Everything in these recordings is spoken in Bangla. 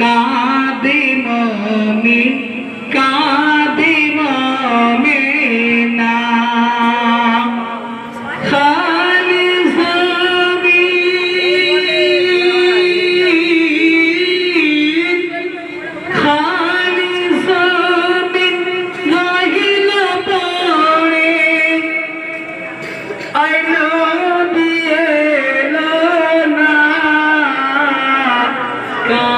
কাঁদে মমিন কাঁদে মমিনা খালি সবি খালি সবি রহিল পড়ে। আইলো দিয়ে না। God.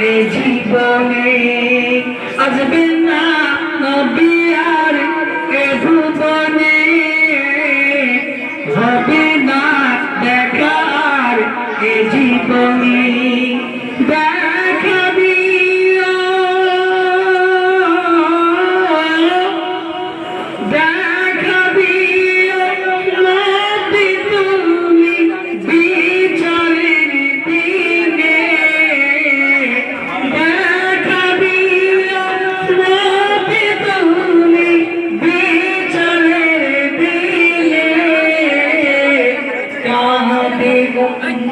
এ জীবনে আসবে না নবিয়ার এ ভুবনে? হবে না দেখার এ জীবনে?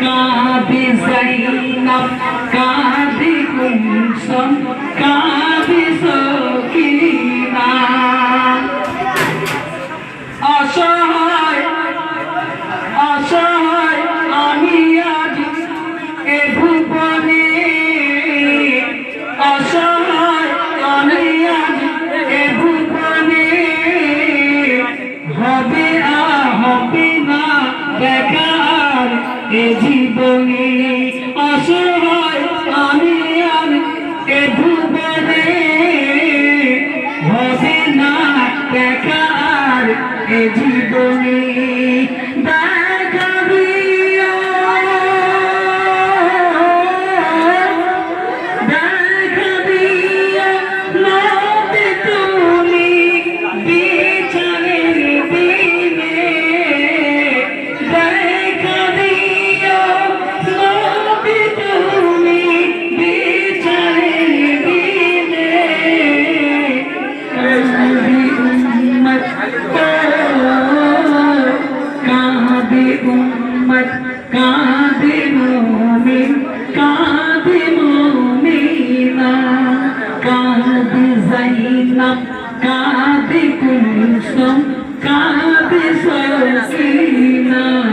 কাঁদে জাইনাব কাঁদে কুলসম কাঁদে দেখার এ জীবনে অসহায় আমি আর এ ভুবনে হবে না বেকার এ জীবনে। কাঁদে কুসুম কাঁদে সরসিনা।